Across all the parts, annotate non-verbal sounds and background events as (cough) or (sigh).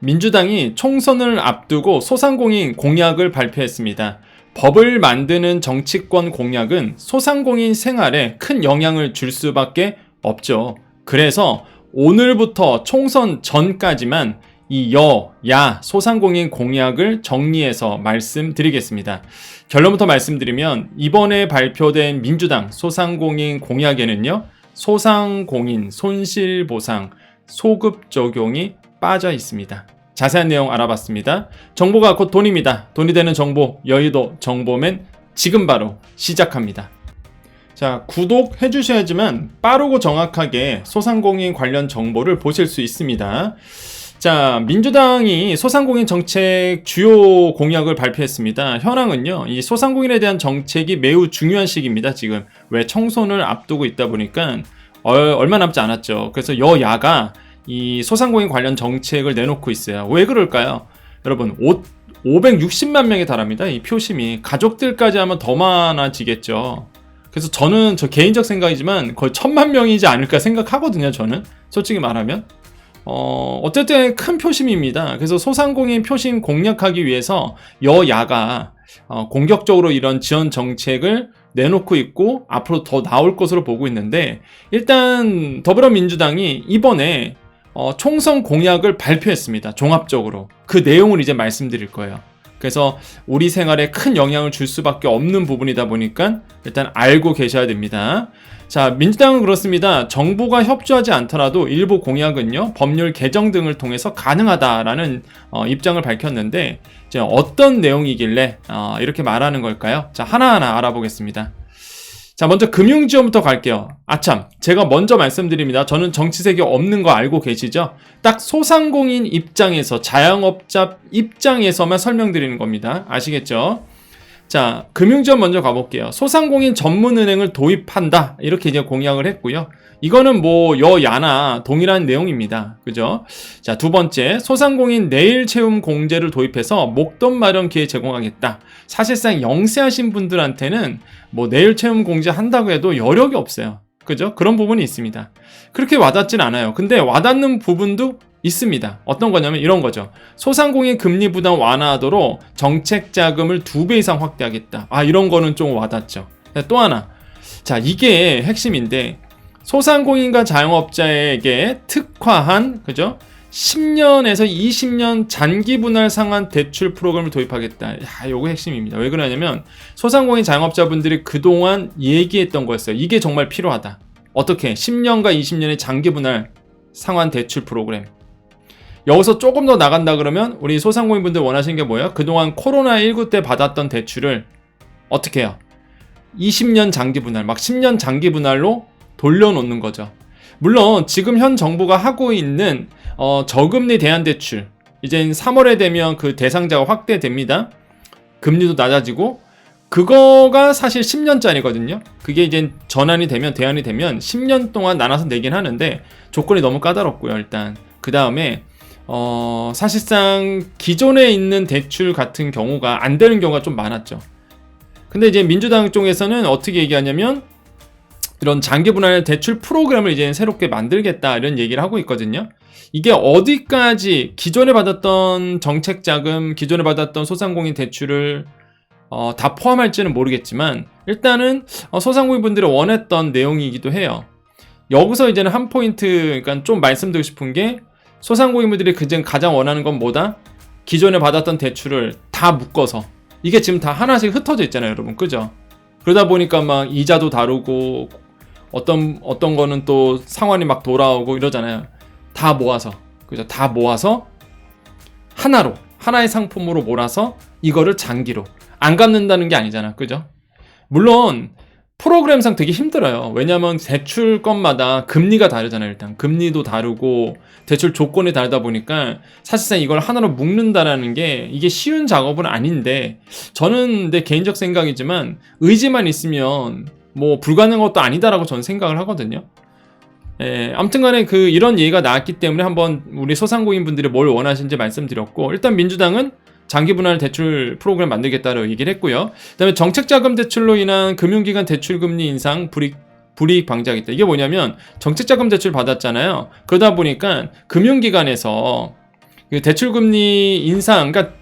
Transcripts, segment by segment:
민주당이 총선을 앞두고 소상공인 공약을 발표했습니다. 법을 만드는 정치권 공약은 소상공인 생활에 큰 영향을 줄 수밖에 없죠. 그래서 오늘부터 총선 전까지만 이 여, 야, 소상공인 공약을 정리해서 말씀드리겠습니다. 결론부터 말씀드리면 이번에 발표된 민주당 소상공인 공약에는요, 소상공인 손실보상, 소급 적용이 빠져 있습니다. 자세한 내용 알아봤습니다. 정보가 곧 돈입니다. 돈이 되는 정보, 여의도 정보맨 지금 바로 시작합니다. 자, 구독해 주셔야지만 빠르고 정확하게 소상공인 관련 정보를 보실 수 있습니다. 자, 민주당이 소상공인 정책 주요 공약을 발표했습니다. 현황은요, 이 소상공인에 대한 정책이 매우 중요한 시기입니다, 지금. 왜 청소를 앞두고 있다 보니까 얼마 남지 않았죠. 그래서 여야가 이 소상공인 관련 정책을 내놓고 있어요. 왜 그럴까요? 여러분, 5, 560만 명에 달합니다. 이 표심이. 가족들까지 하면 더 많아지겠죠. 그래서 저는 저 개인적 생각이지만 거의 천만 명이지 않을까 생각하거든요, 저는. 솔직히 말하면. 어, 어쨌든 큰 표심입니다. 그래서 소상공인 표심 공략하기 위해서 여야가 어, 공격적으로 이런 지원 정책을 내놓고 있고 앞으로 더 나올 것으로 보고 있는데 일단 더불어민주당이 이번에 어, 총선 공약을 발표했습니다. 종합적으로. 그 내용을 이제 말씀드릴 거예요. 그래서 우리 생활에 큰 영향을 줄 수밖에 없는 부분이다 보니까 일단 알고 계셔야 됩니다. 자, 민주당은 그렇습니다. 정부가 협조하지 않더라도 일부 공약은요, 법률 개정 등을 통해서 가능하다라는 어, 입장을 밝혔는데, 이제 어떤 내용이길래 어, 이렇게 말하는 걸까요? 자, 하나하나 알아보겠습니다. 자, 먼저 금융 지원부터 갈게요. 아참, 제가 먼저 말씀드립니다. 저는 정치색이 없는 거 알고 계시죠? 딱 소상공인 입장에서, 자영업자 입장에서만 설명드리는 겁니다. 아시겠죠? 자, 금융지원 먼저 가볼게요. 소상공인 전문은행을 도입한다. 이렇게 이제 공약을 했고요. 이거는 뭐 여야나 동일한 내용입니다. 그죠? 자, 두 번째, 소상공인 내일 채움 공제를 도입해서 목돈 마련 기회 제공하겠다. 사실상 영세하신 분들한테는 뭐 내일 채움 공제 한다고 해도 여력이 없어요. 그죠? 그런 부분이 있습니다. 그렇게 와닿진 않아요. 근데 와닿는 부분도 있습니다. 어떤 거냐면 이런 거죠. 소상공인 금리 부담 완화하도록 정책 자금을 두 배 이상 확대하겠다. 아, 이런 거는 좀 와닿죠. 또 하나. 자, 이게 핵심인데 소상공인과 자영업자에게 특화한 그죠? 10년에서 20년 장기 분할 상환 대출 프로그램을 도입하겠다. 야, 요거 핵심입니다. 왜 그러냐면 소상공인 자영업자분들이 그동안 얘기했던 거였어요. 이게 정말 필요하다. 어떻게? 10년과 20년의 장기 분할 상환 대출 프로그램. 여기서 조금 더 나간다 그러면 우리 소상공인분들 원하시는 게 뭐예요? 그동안 코로나19 때 받았던 대출을 어떻게 해요? 20년 장기 분할, 막 10년 장기 분할로 돌려놓는 거죠. 물론 지금 현 정부가 하고 있는 어, 저금리 대안대출 이제 3월에 되면 그 대상자가 확대됩니다. 금리도 낮아지고 그거가 사실 10년짜리거든요. 그게 이제 전환이 되면 대안이 되면 10년 동안 나눠서 내긴 하는데 조건이 너무 까다롭고요. 일단 그 다음에 어, 사실상 기존에 있는 대출 같은 경우가 안 되는 경우가 좀 많았죠. 근데 이제 민주당 쪽에서는 어떻게 얘기하냐면 이런 장기 분할 대출 프로그램을 이제 새롭게 만들겠다 이런 얘기를 하고 있거든요. 이게 어디까지 기존에 받았던 정책 자금, 기존에 받았던 소상공인 대출을 어, 다 포함할지는 모르겠지만 일단은 어, 소상공인 분들이 원했던 내용이기도 해요. 여기서 이제는 한 포인트, 그러니까 좀 말씀드리고 싶은 게 소상공인분들이 그전 가장 원하는 건 뭐다? 기존에 받았던 대출을 다 묶어서 이게 지금 다 하나씩 흩어져 있잖아요, 여러분, 그죠? 그러다 보니까 막 이자도 다르고 어떤 어떤 거는 또 상환이 막 돌아오고 이러잖아요. 다 모아서 그죠? 다 모아서 하나로 하나의 상품으로 몰아서 이거를 장기로 안 갚는다는 게 아니잖아, 그죠? 물론 프로그램상 되게 힘들어요. 왜냐하면 대출 건마다 금리가 다르잖아요. 일단 금리도 다르고 대출 조건이 다르다 보니까 사실상 이걸 하나로 묶는다라는 게 이게 쉬운 작업은 아닌데 저는 내 개인적 생각이지만 의지만 있으면 뭐 불가능한 것도 아니다라고 저는 생각을 하거든요. 예, 아무튼간에 그 이런 얘기가 나왔기 때문에 한번 우리 소상공인 분들이 뭘 원하시는지 말씀드렸고 일단 민주당은 장기 분할 대출 프로그램 만들겠다고 얘기를 했고요. 그다음에 정책 자금 대출로 인한 금융기관 대출 금리 인상 불이익 불이익 방지하겠다. 이게 뭐냐면 정책 자금 대출 받았잖아요. 그러다 보니까 금융기관에서 그 대출 금리 인상, 그러니까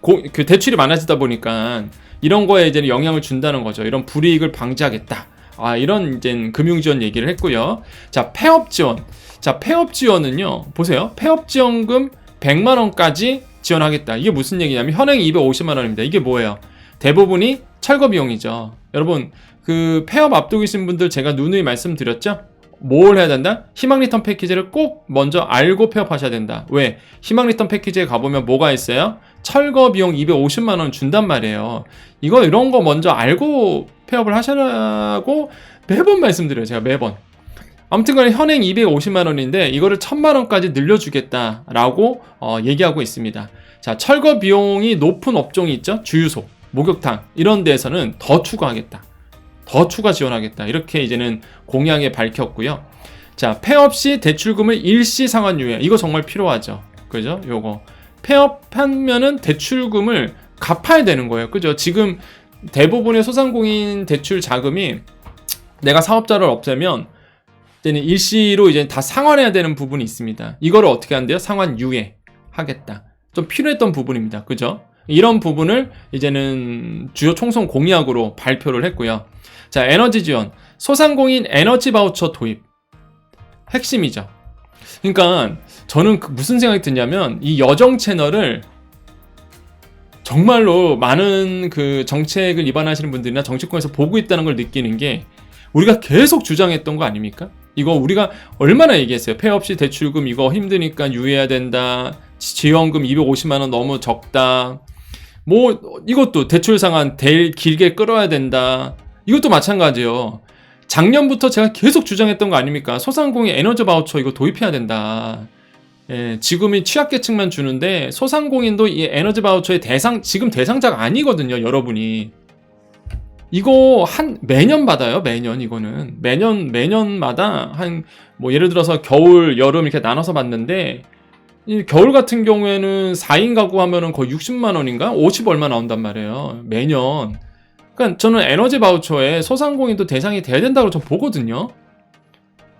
고, 그 대출이 많아지다 보니까 이런 거에 이제 영향을 준다는 거죠. 이런 불이익을 방지하겠다. 아, 이런 이제 금융 지원 얘기를 했고요. 자, 폐업 지원. 자, 폐업 지원은요. 보세요. 폐업 지원금 100만 원까지 지원하겠다. 이게 무슨 얘기냐면 현행 250만 원입니다. 이게 뭐예요? 대부분이 철거 비용이죠. 여러분, 그 폐업 앞두고 계신 분들 제가 누누이 말씀드렸죠? 뭘 해야 된다? 희망 리턴 패키지를 꼭 먼저 알고 폐업하셔야 된다. 왜? 희망 리턴 패키지에 가보면 뭐가 있어요? 철거 비용 250만 원 준단 말이에요. 이거 이런 거 먼저 알고 폐업을 하시라고 매번 말씀드려요. 제가 매번. 아무튼 간에 현행 250만 원인데 이거를 1000만 원까지 늘려주겠다라고 어, 얘기하고 있습니다. 자, 철거 비용이 높은 업종이 있죠? 주유소, 목욕탕 이런 데에서는 더 추가하겠다. 더 추가 지원하겠다. 이렇게 이제는 공약에 밝혔고요. 자, 폐업 시 대출금을 일시 상환유예. 이거 정말 필요하죠. 그죠? 요거. 폐업하면은 대출금을 갚아야 되는 거예요. 그죠? 지금 대부분의 소상공인 대출 자금이 내가 사업자를 없애면 때는 일시로 이제 다 상환해야 되는 부분이 있습니다. 이거를 어떻게 한대요? 상환 유예 하겠다. 좀 필요했던 부분입니다. 그죠? 이런 부분을 이제는 주요 총선 공약으로 발표를 했고요. 자, 에너지 지원. 소상공인 에너지 바우처 도입. 핵심이죠. 그러니까 저는 그 무슨 생각이 드냐면 이 여정 채널을 정말로 많은 그 정책을 입안하시는 분들이나 정치권에서 보고 있다는 걸 느끼는 게 우리가 계속 주장했던 거 아닙니까? 이거 우리가 얼마나 얘기했어요. 폐업 시 대출금 이거 힘드니까 유예해야 된다. 지원금 250만 원 너무 적다. 뭐 이것도 대출 상한 대 길게 끌어야 된다. 이것도 마찬가지예요. 작년부터 제가 계속 주장했던 거 아닙니까? 소상공인 에너지 바우처 이거 도입해야 된다. 예, 지금이 취약계층만 주는데 소상공인도 이 에너지 바우처의 대상 지금 대상자가 아니거든요, 여러분이. 이거 한 매년 받아요, 매년 이거는 매년 매년마다 한 뭐 예를 들어서 겨울, 여름 이렇게 나눠서 받는데 이 겨울 같은 경우에는 4인 가구 하면은 거의 60만 원인가 50 얼마 나온단 말이에요, 매년. 그러니까 저는 에너지 바우처에 소상공인도 대상이 돼야 된다고 좀 보거든요.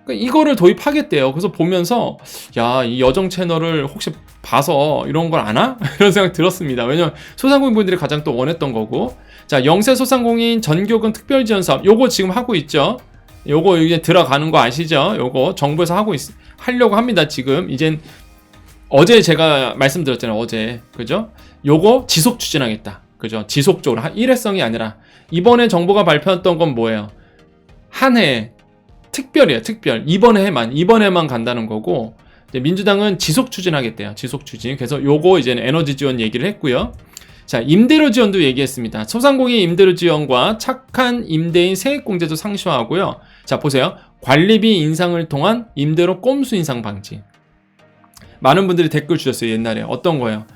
그러니까 이거를 도입하겠대요. 그래서 보면서 야 이 여정 채널을 혹시 봐서 이런 걸 아나? (laughs) 이런 생각 들었습니다. 왜냐면 소상공인 분들이 가장 또 원했던 거고. 자 영세 소상공인 전교금 특별 지원 사업 요거 지금 하고 있죠. 요거 이제 들어가는 거 아시죠? 요거 정부에서 하고 있, 하려고 합니다. 지금 이젠 어제 제가 말씀드렸잖아요. 어제 그죠? 요거 지속 추진하겠다. 그죠? 지속적으로 일회성이 아니라 이번에 정부가 발표했던 건 뭐예요? 한 해 특별이에요. 특별 이번 해만 이번 해만 간다는 거고 민주당은 지속 추진하겠대요. 지속 추진. 그래서 요거 이제는 에너지 지원 얘기를 했고요. 자 임대료 지원도 얘기했습니다. 소상공인 임대료 지원과 착한 임대인 세액 공제도 상시하고요. 자 보세요. 관리비 인상을 통한 임대료 꼼수 인상 방지. 많은 분들이 댓글 주셨어요. 옛날에 어떤 거예요?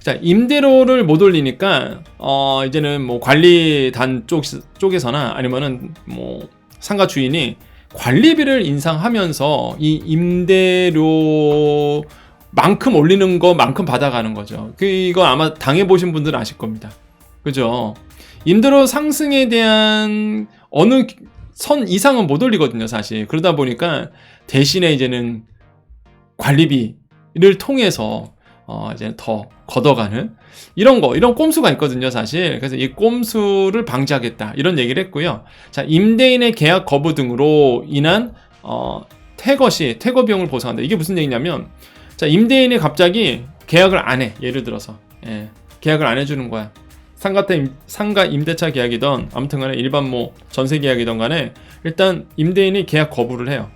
자, 임대료를 못 올리니까, 어, 이제는 뭐 관리단 쪽, 쪽에서나 아니면은 뭐 상가 주인이 관리비를 인상하면서 이 임대료 만큼 올리는 것만큼 받아가는 거죠. 그, 이거 아마 당해보신 분들은 아실 겁니다. 그죠? 임대료 상승에 대한 어느 선 이상은 못 올리거든요, 사실. 그러다 보니까 대신에 이제는 관리비를 통해서 어, 이제 더 걷어가는 이런 거, 이런 꼼수가 있거든요, 사실. 그래서 이 꼼수를 방지하겠다. 이런 얘기를 했고요. 자, 임대인의 계약 거부 등으로 인한, 어, 퇴거 시 퇴거 비용을 보상한다. 이게 무슨 얘기냐면, 자, 임대인이 갑자기 계약을 안 해. 예를 들어서. 예, 계약을 안 해주는 거야. 상가 때 상가 임대차 계약이던 아무튼 간에 일반 뭐 전세 계약이던 간에 일단 임대인이 계약 거부를 해요.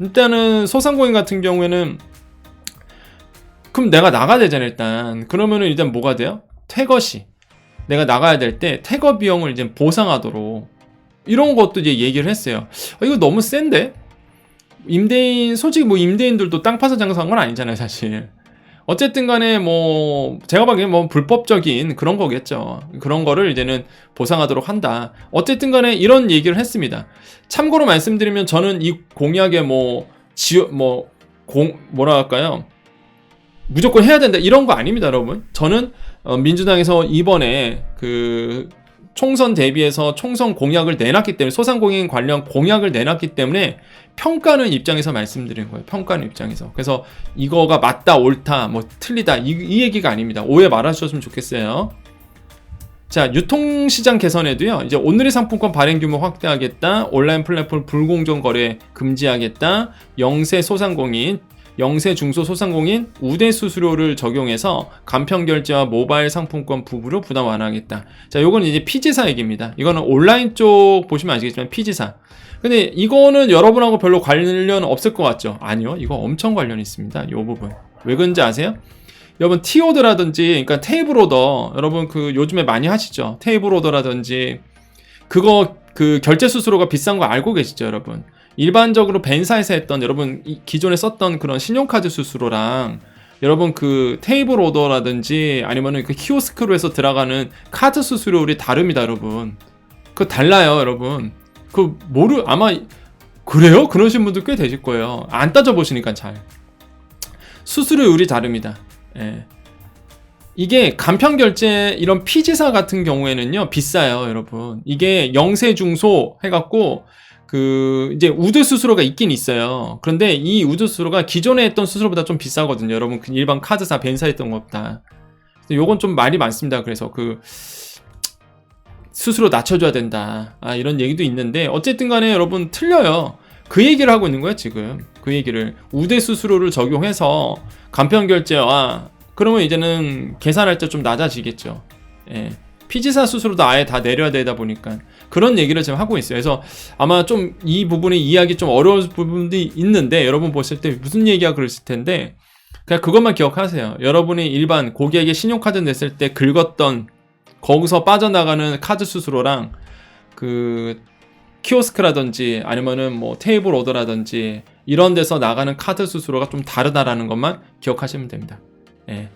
일단은 소상공인 같은 경우에는 그럼 내가 나가야 되잖아 일단 그러면은 일단 뭐가 돼요? 퇴거시 내가 나가야 될 때 퇴거 비용을 이제 보상하도록 이런 것도 이제 얘기를 했어요 아, 이거 너무 센데 임대인 솔직히 뭐 임대인들도 땅 파서 장사한 건 아니잖아요 사실. 어쨌든 간에 뭐 제가 보기엔 뭐 불법적인 그런 거겠죠. 그런 거를 이제는 보상하도록 한다. 어쨌든 간에 이런 얘기를 했습니다. 참고로 말씀드리면 저는 이 공약에 뭐 지어 뭐 공 뭐라 할까요? 무조건 해야 된다. 이런 거 아닙니다, 여러분. 저는 어, 민주당에서 이번에 그 총선 대비해서 총선 공약을 내놨기 때문에 소상공인 관련 공약을 내놨기 때문에 평가는 입장에서 말씀드린 거예요. 평가는 입장에서. 그래서 이거가 맞다, 옳다, 뭐 틀리다 이, 이 얘기가 아닙니다. 오해 말아주셨으면 좋겠어요. 자, 유통시장 개선에도요, 이제 오늘의 상품권 발행 규모 확대하겠다, 온라인 플랫폼 불공정 거래 금지하겠다, 영세 소상공인, 영세 중소 소상공인 우대 수수료를 적용해서 간편 결제와 모바일 상품권 부부로 부담 완화하겠다. 자, 요거는 이제 피지사 얘기입니다. 이거는 온라인 쪽 보시면 아시겠지만 피지사. 근데 이거는 여러분하고 별로 관련 없을 것 같죠? 아니요. 이거 엄청 관련 있습니다. 요 부분. 왜 그런지 아세요? 여러분 티오드라든지 그러니까 테이블 오더 여러분 그 요즘에 많이 하시죠 테이블 오더라든지 그거 그 결제 수수료가 비싼 거 알고 계시죠 여러분 일반적으로 벤사에서 했던 여러분 이- 기존에 썼던 그런 신용카드 수수료랑 여러분 그 테이블 오더라든지 아니면은 그 키오스크로 해서 들어가는 카드 수수료율이 다릅니다 여러분. 그거 달라요 여러분. 그 모르 아마 그래요? 그러신 분들 꽤 되실 거예요. 안 따져 보시니까 잘. 수수료율이 다릅니다. 예. 이게 간편 결제 이런 피지사 같은 경우에는요 비싸요 여러분. 이게 영세 중소 해갖고 그 이제 우드 수수료가 있긴 있어요. 그런데 이 우드 수수료가 기존에 했던 수수료보다 좀 비싸거든요. 여러분 그 일반 카드사 벤사 했던 것보다. 요건 좀 말이 많습니다. 그래서 그 수수료 낮춰줘야 된다. 아 이런 얘기도 있는데 어쨌든 간에 여러분 틀려요. 그 얘기를 하고 있는 거예요 지금. 그 얘기를. 우대 수수료를 적용해서 간편 결제와 그러면 이제는 계산할 때 좀 낮아지겠죠. 예. 피지사 수수료도 아예 다 내려야 되다 보니까 그런 얘기를 지금 하고 있어요. 그래서 아마 좀 이 부분이 이해하기 좀 어려운 부분도 있는데 여러분 보실 때 무슨 얘기가 그랬을 텐데 그냥 그것만 기억하세요. 여러분이 일반 고객에게 신용카드 냈을 때 긁었던 거기서 빠져나가는 카드 수수료랑 그 키오스크라든지 아니면은 뭐 테이블 오더라든지 이런 데서 나가는 카드 수수료가 좀 다르다라는 것만 기억하시면 됩니다. 예.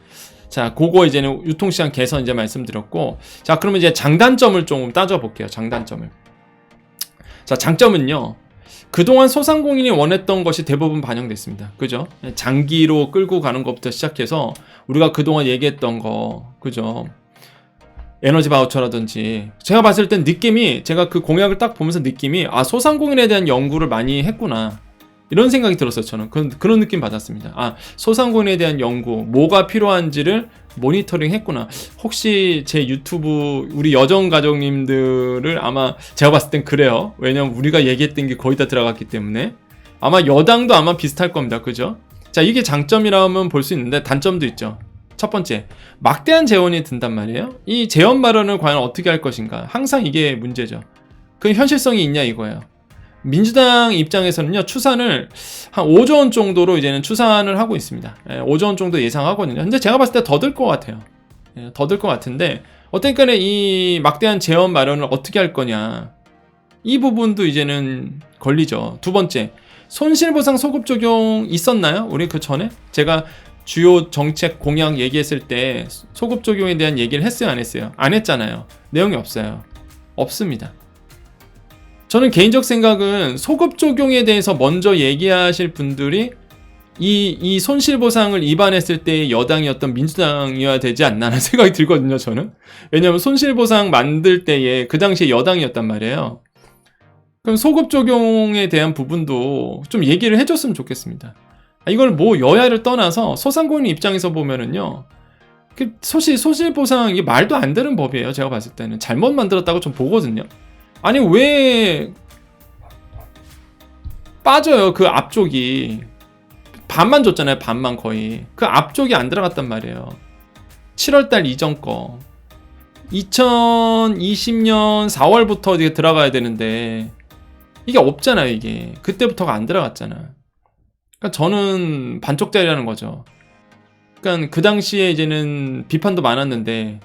자, 그거 이제는 유통시장 개선 이제 말씀드렸고, 자, 그러면 이제 장단점을 좀 따져볼게요. 장단점을. 자, 장점은요. 그동안 소상공인이 원했던 것이 대부분 반영됐습니다. 그죠? 예, 장기로 끌고 가는 것부터 시작해서 우리가 그동안 얘기했던 거, 그죠? 에너지 바우처라든지 제가 봤을 땐 느낌이 제가 그 공약을 딱 보면서 느낌이 아 소상공인에 대한 연구를 많이 했구나 이런 생각이 들었어요 저는 그런, 그런 느낌 받았습니다 아 소상공인에 대한 연구 뭐가 필요한지를 모니터링 했구나 혹시 제 유튜브 우리 여정 가족님들을 아마 제가 봤을 땐 그래요 왜냐면 우리가 얘기했던 게 거의 다 들어갔기 때문에 아마 여당도 아마 비슷할 겁니다 그죠 자 이게 장점이라면 볼 수 있는데 단점도 있죠 첫 번째, 막대한 재원이 든단 말이에요. 이 재원 마련을 과연 어떻게 할 것인가? 항상 이게 문제죠. 그 현실성이 있냐 이거예요. 민주당 입장에서는요, 추산을 한 5조 원 정도로 이제는 추산을 하고 있습니다. 예, 5조 원 정도 예상하거든요. 근데 제가 봤을 때 더 들 것 같아요. 예, 더들 것 같은데, 어떤 간에 이 막대한 재원 마련을 어떻게 할 거냐. 이 부분도 이제는 걸리죠. 두 번째, 손실보상 소급 적용 있었나요? 우리 그 전에? 제가 주요 정책 공약 얘기했을 때 소급 적용에 대한 얘기를 했어요, 안 했어요? 안 했잖아요. 내용이 없어요. 없습니다. 저는 개인적 생각은 소급 적용에 대해서 먼저 얘기하실 분들이 이, 이 손실보상을 위반했을 때 여당이었던 민주당이어야 되지 않나 하는 (laughs) 생각이 들거든요, 저는. 왜냐하면 손실보상 만들 때에 그 당시에 여당이었단 말이에요. 그럼 소급 적용에 대한 부분도 좀 얘기를 해줬으면 좋겠습니다. 아, 이걸 뭐 여야를 떠나서 소상공인 입장에서 보면은요. 그 소실 소실 보상 이게 말도 안 되는 법이에요. 제가 봤을 때는 잘못 만들었다고 좀 보거든요. 아니 왜 빠져요 그 앞쪽이? 반만 줬잖아요 반만 거의. 그 앞쪽이 안 들어갔단 말이에요. 7월달 이전 거. 2020년 4월부터 이게 들어가야 되는데 이게 없잖아요 이게. 그때부터가 안 들어갔잖아. 그러니까 저는 반쪽짜리라는 거죠. 그러니까 그 당시에 이제는 비판도 많았는데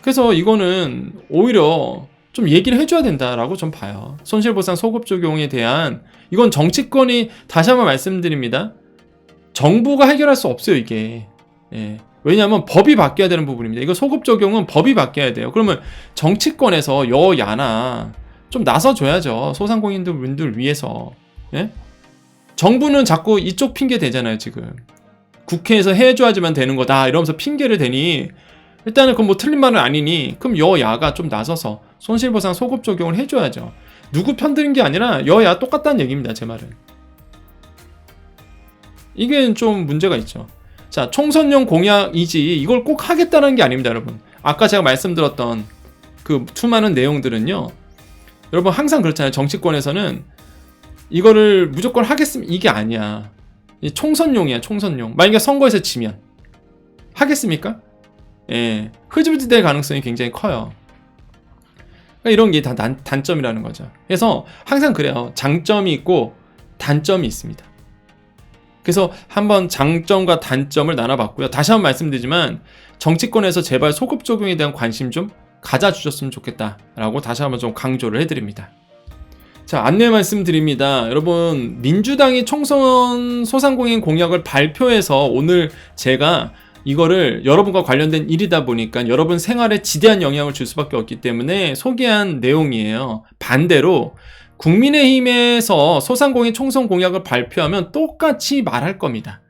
그래서 이거는 오히려 좀 얘기를 해줘야 된다라고 좀 봐요. 손실보상 소급 적용에 대한 이건 정치권이 다시 한번 말씀드립니다. 정부가 해결할 수 없어요 이게. 예. 왜냐하면 법이 바뀌어야 되는 부분입니다. 이거 소급 적용은 법이 바뀌어야 돼요. 그러면 정치권에서 여야나 좀 나서줘야죠. 소상공인들 분들 위해서. 예? 정부는 자꾸 이쪽 핑계 대잖아요, 지금. 국회에서 해줘야지만 되는 거다. 이러면서 핑계를 대니 일단은 그건 뭐 틀린 말은 아니니 그럼 여야가 좀 나서서 손실보상 소급 적용을 해줘야죠. 누구 편드는 게 아니라 여야 똑같다는 얘기입니다. 제 말은. 이게 좀 문제가 있죠. 자, 총선용 공약이지 이걸 꼭 하겠다는 게 아닙니다, 여러분. 아까 제가 말씀드렸던 그 수많은 내용들은요. 여러분 항상 그렇잖아요. 정치권에서는 이거를 무조건 하겠습니다. 이게 아니야. 이 총선용이야, 총선용. 만약에 선거에서 지면 하겠습니까? 예, 흐지부지 될 가능성이 굉장히 커요. 그러니까 이런 게 다 단점이라는 거죠. 그래서 항상 그래요. 장점이 있고 단점이 있습니다. 그래서 한번 장점과 단점을 나눠봤고요. 다시 한번 말씀드리지만 정치권에서 제발 소급 적용에 대한 관심 좀 가져주셨으면 좋겠다라고 다시 한번 좀 강조를 해드립니다. 자, 안내 말씀드립니다. 여러분, 민주당이 총선 소상공인 공약을 발표해서 오늘 제가 이거를 여러분과 관련된 일이다 보니까 여러분 생활에 지대한 영향을 줄 수밖에 없기 때문에 소개한 내용이에요. 반대로 국민의힘에서 소상공인 총선 공약을 발표하면 똑같이 말할 겁니다.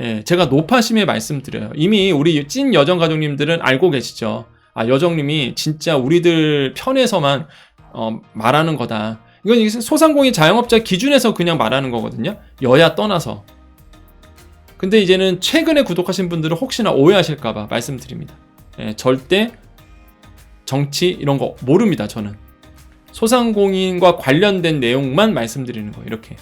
예, 제가 노파심에 말씀드려요. 이미 우리 찐 여정 가족님들은 알고 계시죠. 아, 여정님이 진짜 우리들 편에서만 어, 말하는 거다. 이건 소상공인 자영업자 기준에서 그냥 말하는 거거든요. 여야 떠나서. 근데 이제는 최근에 구독하신 분들은 혹시나 오해하실까봐 말씀드립니다. 예, 절대 정치 이런 거 모릅니다. 저는 소상공인과 관련된 내용만 말씀드리는 거예요. 이렇게.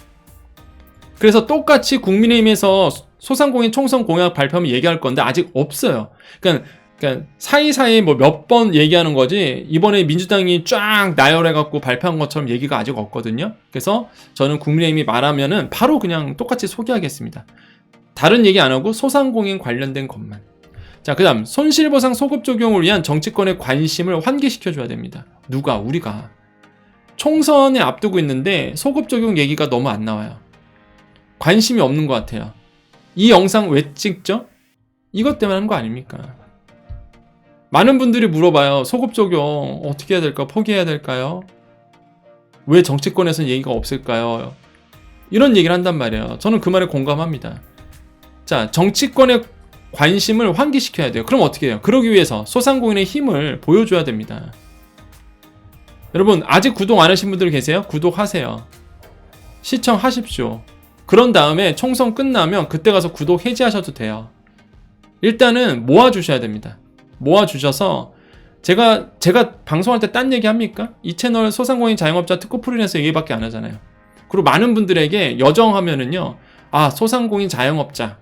그래서 똑같이 국민의힘에서 소상공인 총선 공약 발표하면 얘기할 건데 아직 없어요. 그러니까 그러니까 사이사이 뭐 몇 번 얘기하는 거지 이번에 민주당이 쫙 나열해갖고 발표한 것처럼 얘기가 아직 없거든요. 그래서 저는 국민의힘이 말하면은 바로 그냥 똑같이 소개하겠습니다. 다른 얘기 안 하고 소상공인 관련된 것만. 자, 그 다음, 손실보상 소급 적용을 위한 정치권의 관심을 환기시켜줘야 됩니다. 누가? 우리가. 총선에 앞두고 있는데 소급 적용 얘기가 너무 안 나와요. 관심이 없는 것 같아요. 이 영상 왜 찍죠? 이것 때문에 하는 거 아닙니까? 많은 분들이 물어봐요. 소급 적용 어떻게 해야 될까? 포기해야 될까요? 왜 정치권에서는 얘기가 없을까요? 이런 얘기를 한단 말이에요. 저는 그 말에 공감합니다. 자, 정치권의 관심을 환기시켜야 돼요. 그럼 어떻게 해요? 그러기 위해서 소상공인의 힘을 보여줘야 됩니다. 여러분, 아직 구독 안 하신 분들 계세요? 구독하세요. 시청하십시오. 그런 다음에 총선 끝나면 그때 가서 구독 해지하셔도 돼요. 일단은 모아주셔야 됩니다. 모아주셔서 제가 제가 방송할 때 딴 얘기 합니까? 이 채널 소상공인 자영업자 특허 프리랜서 얘기밖에 안 하잖아요. 그리고 많은 분들에게 여정하면은요, 아 소상공인 자영업자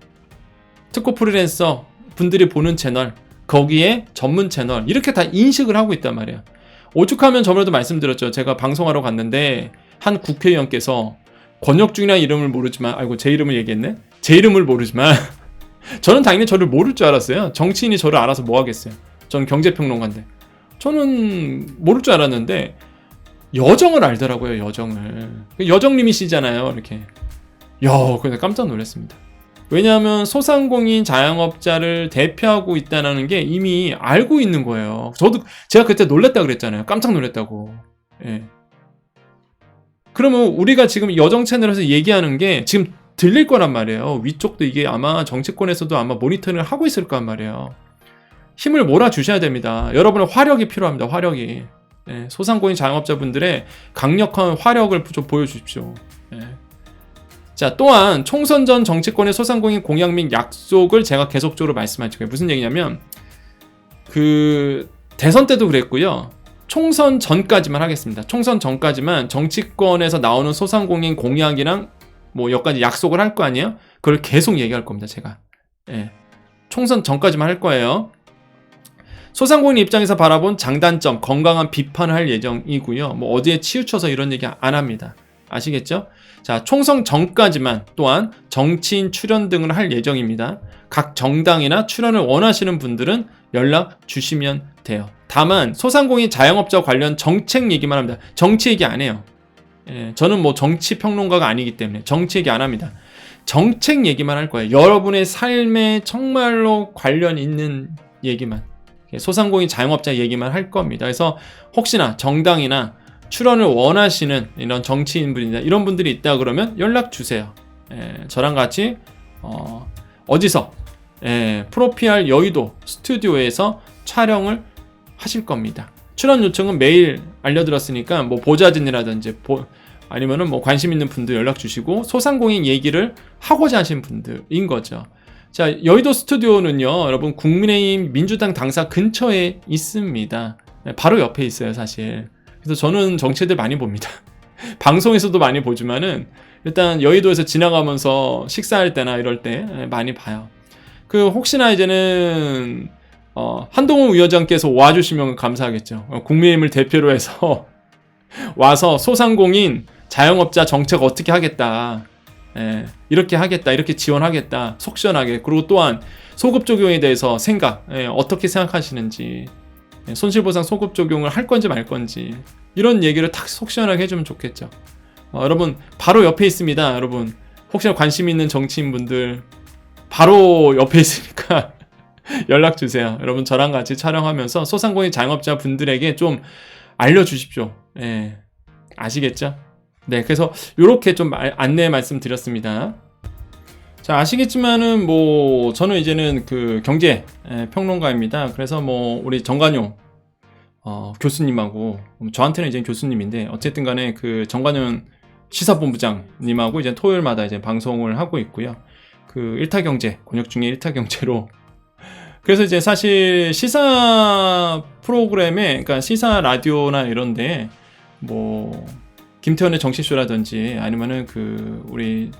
특허 프리랜서 분들이 보는 채널, 거기에 전문 채널, 이렇게 다 인식을 하고 있단 말이에요. 오죽하면 저번에도 말씀드렸죠. 제가 방송하러 갔는데, 한 국회의원께서 권혁중이라는 이름을 모르지만, 아이고, 제 이름을 얘기했네? 제 이름을 모르지만, (laughs) 저는 당연히 저를 모를 줄 알았어요. 정치인이 저를 알아서 뭐 하겠어요. 저는 경제평론가인데. 저는 모를 줄 알았는데, 여정을 알더라고요, 여정을. 여정님이시잖아요, 이렇게. 야, 그래서 깜짝 놀랐습니다. 왜냐하면 소상공인 자영업자를 대표하고 있다는 게 이미 알고 있는 거예요. 저도 제가 그때 놀랬다 그랬잖아요. 깜짝 놀랐다고. 예. 그러면 우리가 지금 여정 채널에서 얘기하는 게 지금 들릴 거란 말이에요. 위쪽도 이게 아마 정치권에서도 아마 모니터링을 하고 있을 거란 말이에요. 힘을 몰아주셔야 됩니다. 여러분의 화력이 필요합니다. 화력이. 예. 소상공인 자영업자분들의 강력한 화력을 좀 보여주십시오. 예. 자, 또한 총선 전 정치권의 소상공인 공약 및 약속을 제가 계속적으로 말씀하실 거예요. 무슨 얘기냐면 그 대선 때도 그랬고요. 총선 전까지만 하겠습니다. 총선 전까지만 정치권에서 나오는 소상공인 공약이랑 뭐 몇 가지 약속을 할 거 아니에요? 그걸 계속 얘기할 겁니다, 제가. 예. 총선 전까지만 할 거예요. 소상공인 입장에서 바라본 장단점, 건강한 비판을 할 예정이고요. 뭐 어디에 치우쳐서 이런 얘기 안 합니다. 아시겠죠? 자, 총선 전까지만 또한 정치인 출연 등을 할 예정입니다. 각 정당이나 출연을 원하시는 분들은 연락 주시면 돼요. 다만 소상공인 자영업자 관련 정책 얘기만 합니다. 정치 얘기 안 해요. 예, 저는 뭐 정치 평론가가 아니기 때문에 정치 얘기 안 합니다. 정책 얘기만 할 거예요. 여러분의 삶에 정말로 관련 있는 얘기만. 소상공인 자영업자 얘기만 할 겁니다. 그래서 혹시나 정당이나 출연을 원하시는 이런 정치인 분이나 이런 분들이 있다 그러면 연락 주세요. 예, 저랑 같이 어, 어디서 예, 프로피알 여의도 스튜디오에서 촬영을 하실 겁니다. 출연 요청은 매일 알려드렸으니까 뭐 보좌진이라든지 보, 아니면은 뭐 관심 있는 분들 연락 주시고 소상공인 얘기를 하고자 하신 분들인 거죠. 자, 여의도 스튜디오는요, 여러분 국민의힘 민주당 당사 근처에 있습니다. 네, 바로 옆에 있어요, 사실. 그래서 저는 정치들 많이 봅니다. (laughs) 방송에서도 많이 보지만은 일단 여의도에서 지나가면서 식사할 때나 이럴 때 네, 많이 봐요. 그 혹시나 이제는 어, 한동훈 위원장께서 와주시면 감사하겠죠. 어, 국민의힘을 대표로 해서 (laughs) 와서 소상공인 자영업자 정책 어떻게 하겠다. 예, 이렇게 하겠다. 이렇게 지원하겠다. 속 시원하게. 그리고 또한 소급 적용에 대해서 생각, 예, 어떻게 생각하시는지. 예, 손실보상 소급 적용을 할 건지 말 건지. 이런 얘기를 탁 속 시원하게 해주면 좋겠죠. 어, 여러분, 바로 옆에 있습니다. 여러분. 혹시나 관심 있는 정치인분들, 바로 옆에 있으니까 (laughs) 연락 주세요. 여러분, 저랑 같이 촬영하면서 소상공인 자영업자 분들에게 좀 알려주십시오. 예. 아시겠죠? 네, 그래서 이렇게 좀 알- 안내 말씀드렸습니다. 자, 아시겠지만은 뭐 저는 이제는 그 경제 예, 평론가입니다. 그래서 뭐 우리 정관용 어, 교수님하고 저한테는 이제 교수님인데 어쨌든 간에 그 정관용 시사본부장님하고 이제 토요일마다 이제 방송을 하고 있고요. 그 일타 경제 권역 중에 일타 경제로 (laughs) 그래서 이제 사실 시사 프로그램에 그러니까 시사 라디오나 이런데 뭐 김태현의 정치쇼라든지 아니면은 그 우리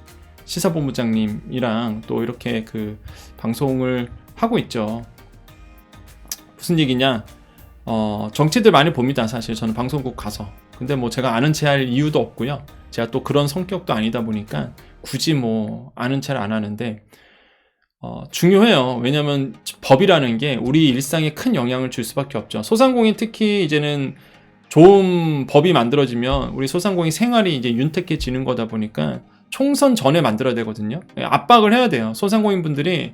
시사본부장님이랑 또 이렇게 그 방송을 하고 있죠. 무슨 얘기냐? 어, 정치들 많이 봅니다. 사실 저는 방송국 가서. 근데 뭐 제가 아는 체 할 이유도 없고요. 제가 또 그런 성격도 아니다 보니까 굳이 뭐 아는 체를 안 하는데 어, 중요해요. 왜냐면 법이라는 게 우리 일상에 큰 영향을 줄 수밖에 없죠. 소상공인 특히 이제는 좋은 법이 만들어지면 우리 소상공인 생활이 이제 윤택해지는 거다 보니까 총선 전에 만들어야 되거든요. 예, 압박을 해야 돼요. 소상공인 분들이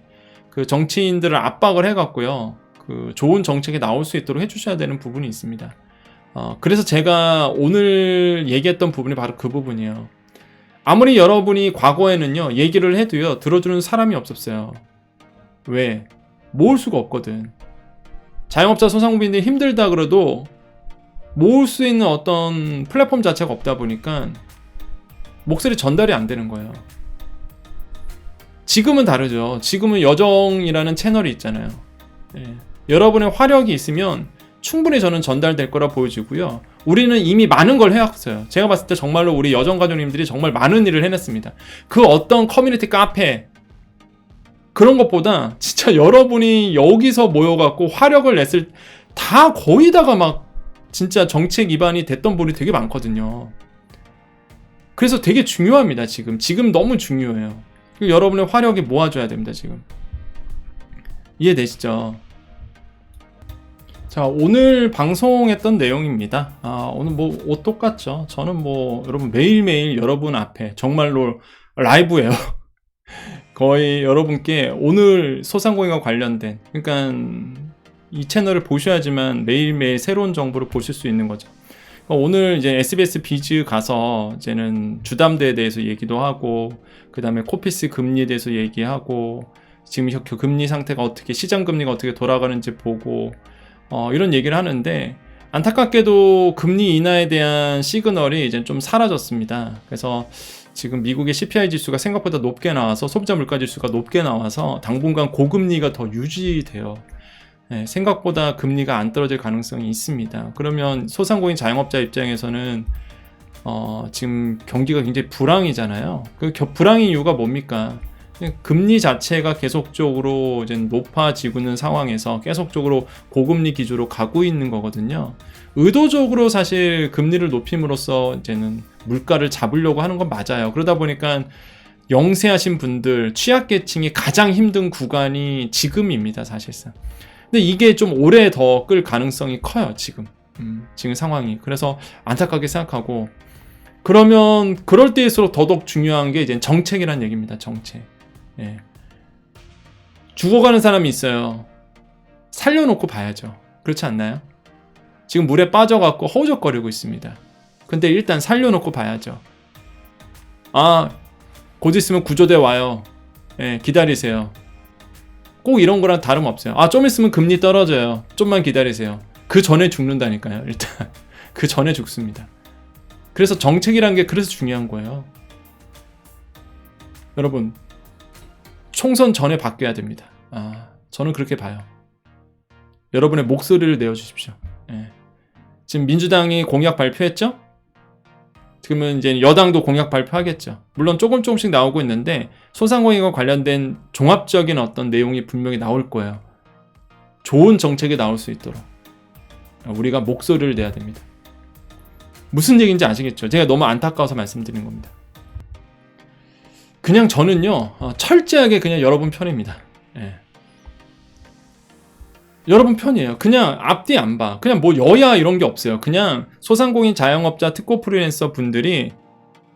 그 정치인들을 압박을 해갖고요. 그 좋은 정책이 나올 수 있도록 해주셔야 되는 부분이 있습니다. 어, 그래서 제가 오늘 얘기했던 부분이 바로 그 부분이에요. 아무리 여러분이 과거에는요, 얘기를 해도요, 들어주는 사람이 없었어요. 왜? 모을 수가 없거든. 자영업자 소상공인들이 힘들다 그래도 모을 수 있는 어떤 플랫폼 자체가 없다 보니까 목소리 전달이 안 되는 거예요. 지금은 다르죠. 지금은 여정이라는 채널이 있잖아요. 예. 여러분의 화력이 있으면 충분히 저는 전달될 거라 보여지고요. 우리는 이미 많은 걸 해왔어요. 제가 봤을 때 정말로 우리 여정 가족님들이 정말 많은 일을 해냈습니다. 그 어떤 커뮤니티 카페 그런 것보다 진짜 여러분이 여기서 모여갖고 화력을 냈을 다 거의 다가 막 진짜 정책 위반이 됐던 분이 되게 많거든요. 그래서 되게 중요합니다, 지금. 지금 너무 중요해요. 그 여러분의 화력이 모아줘야 됩니다, 지금. 이해되시죠? 자, 오늘 방송했던 내용입니다. 아, 오늘 뭐, 옷 똑같죠? 저는 뭐, 여러분 매일매일 여러분 앞에 정말로 라이브예요 (laughs) 거의 여러분께 오늘 소상공인과 관련된, 그러니까 이 채널을 보셔야지만 매일매일 새로운 정보를 보실 수 있는 거죠. 오늘 이제 SBS 비즈 가서 이제는 주담대에 대해서 얘기도 하고, 그 다음에 코피스 금리에 대해서 얘기하고, 지금 그 금리 상태가 어떻게, 시장 금리가 어떻게 돌아가는지 보고, 어, 이런 얘기를 하는데, 안타깝게도 금리 인하에 대한 시그널이 이제 좀 사라졌습니다. 그래서 지금 미국의 CPI 지수가 생각보다 높게 나와서 소비자 물가 지수가 높게 나와서 당분간 고금리가 더 유지돼요. 네, 생각보다 금리가 안 떨어질 가능성이 있습니다. 그러면 소상공인 자영업자 입장에서는 어, 지금 경기가 굉장히 불황이잖아요. 그 겨- 불황의 이유가 뭡니까? 금리 자체가 계속적으로 이제 높아지고 있는 상황에서 계속적으로 고금리 기조로 가고 있는 거거든요. 의도적으로 사실 금리를 높임으로써 이제는 물가를 잡으려고 하는 건 맞아요. 그러다 보니까 영세하신 분들, 취약계층이 가장 힘든 구간이 지금입니다, 사실상. 근데 이게 좀 오래 더 끌 가능성이 커요, 지금. 음, 지금 상황이. 그래서 안타깝게 생각하고, 그러면 그럴 때일수록 더더욱 중요한 게 이제 정책이란 얘기입니다, 정책. 예. 죽어가는 사람이 있어요. 살려놓고 봐야죠. 그렇지 않나요? 지금 물에 빠져갖고 허우적거리고 있습니다. 근데 일단 살려놓고 봐야죠. 아, 곧 있으면 구조대 와요. 예, 기다리세요. 꼭 이런 거랑 다름없어요. 아, 좀 있으면 금리 떨어져요. 좀만 기다리세요. 그 전에 죽는다니까요, 일단. (laughs) 그 전에 죽습니다. 그래서 정책이란 게 그래서 중요한 거예요. 여러분, 총선 전에 바뀌어야 됩니다. 아, 저는 그렇게 봐요. 여러분의 목소리를 내어주십시오. 예. 지금 민주당이 공약 발표했죠? 그러면 이제 여당도 공약 발표하겠죠. 물론 조금 조금씩 나오고 있는데 소상공인과 관련된 종합적인 어떤 내용이 분명히 나올 거예요. 좋은 정책이 나올 수 있도록 우리가 목소리를 내야 됩니다. 무슨 얘기인지 아시겠죠? 제가 너무 안타까워서 말씀드린 겁니다. 그냥 저는요 어, 철저하게 그냥 여러분 편입니다. 예. 여러분 편이에요. 그냥 앞뒤 안 봐. 그냥 뭐 여야 이런 게 없어요. 그냥 소상공인 자영업자 특고 프리랜서 분들이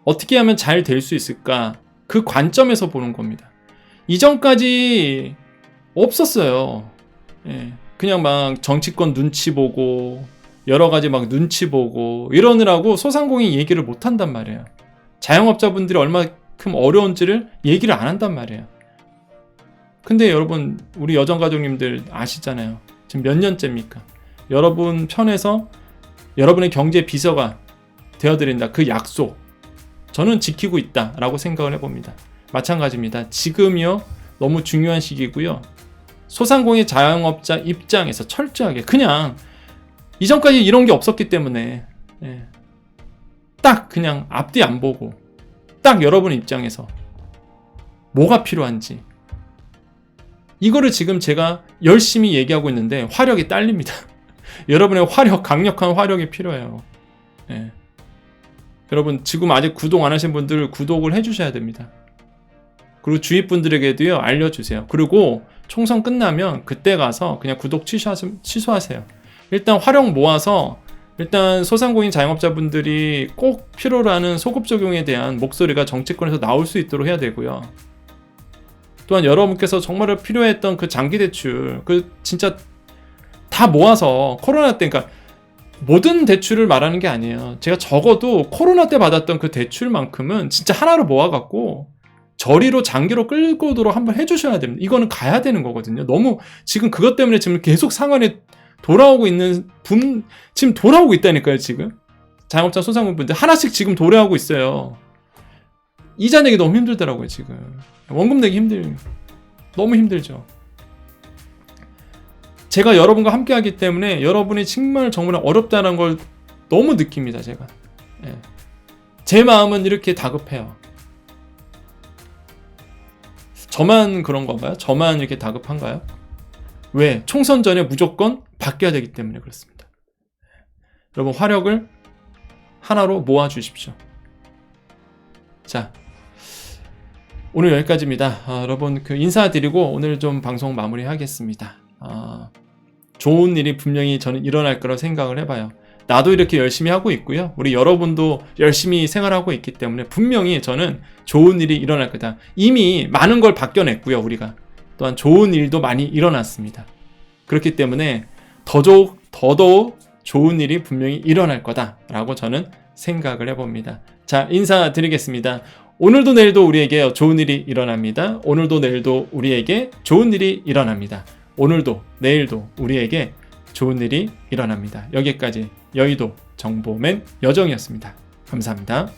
어떻게 하면 잘 될 수 있을까? 그 관점에서 보는 겁니다. 이전까지 없었어요. 예. 그냥 막 정치권 눈치 보고 여러 가지 막 눈치 보고 이러느라고 소상공인 얘기를 못 한단 말이에요. 자영업자분들이 얼마큼 어려운지를 얘기를 안 한단 말이에요. 근데 여러분 우리 여정 가족님들 아시잖아요. 지금 몇 년째입니까? 여러분 편에서 여러분의 경제 비서가 되어드린다. 그 약속 저는 지키고 있다라고 생각을 해봅니다. 마찬가지입니다. 지금이요 너무 중요한 시기고요. 소상공인 자영업자 입장에서 철저하게 그냥 이전까지 이런 게 없었기 때문에 예. 딱 그냥 앞뒤 안 보고 딱 여러분 입장에서 뭐가 필요한지 이거를 지금 제가 열심히 얘기하고 있는데 화력이 딸립니다. (laughs) 여러분의 화력, 강력한 화력이 필요해요. 예. 여러분 지금 아직 구독 안 하신 분들 구독을 해주셔야 됩니다. 그리고 주위 분들에게도요 알려주세요. 그리고 총선 끝나면 그때 가서 그냥 구독 취소하세요. 일단 화력 모아서 일단 소상공인 자영업자분들이 꼭 필요로 하는 소급 적용에 대한 목소리가 정치권에서 나올 수 있도록 해야 되고요. 또한 여러분께서 정말 필요했던 그 장기 대출, 그 진짜 다 모아서 코로나 때, 그러니까 모든 대출을 말하는 게 아니에요. 제가 적어도 코로나 때 받았던 그 대출만큼은 진짜 하나로 모아갖고 저리로 장기로 끌고 오도록 한번 해주셔야 됩니다. 이거는 가야 되는 거거든요. 너무 지금 그것 때문에 지금 계속 상황에 돌아오고 있는 분, 지금 돌아오고 있다니까요, 지금. 자영업자 소상공인분들 하나씩 지금 도래하고 있어요. 이자 내기 너무 힘들더라고요, 지금. 원금 내기 힘들, 너무 힘들죠. 제가 여러분과 함께 하기 때문에 여러분이 정말 정말 어렵다는 걸 너무 느낍니다, 제가. 예. 제 마음은 이렇게 다급해요. 저만 그런 건가요? 저만 이렇게 다급한가요? 왜? 총선 전에 무조건 바뀌어야 되기 때문에 그렇습니다. 여러분, 화력을 하나로 모아 주십시오. 자, 오늘 여기까지입니다. 아, 여러분 그 인사드리고 오늘 좀 방송 마무리하겠습니다. 아, 좋은 일이 분명히 저는 일어날 거라 생각을 해봐요. 나도 이렇게 열심히 하고 있고요. 우리 여러분도 열심히 생활하고 있기 때문에 분명히 저는 좋은 일이 일어날 거다. 이미 많은 걸 바뀌어냈고요. 우리가 또한 좋은 일도 많이 일어났습니다. 그렇기 때문에 더더욱 더더욱 좋은 일이 분명히 일어날 거다라고 저는 생각을 해봅니다. 자 인사드리겠습니다. 오늘도 내일도 우리에게 좋은 일이 일어납니다. 오늘도 내일도 우리에게 좋은 일이 일어납니다. 오늘도 내일도 우리에게 좋은 일이 일어납니다. 여기까지 여의도 정보맨 여정이었습니다. 감사합니다.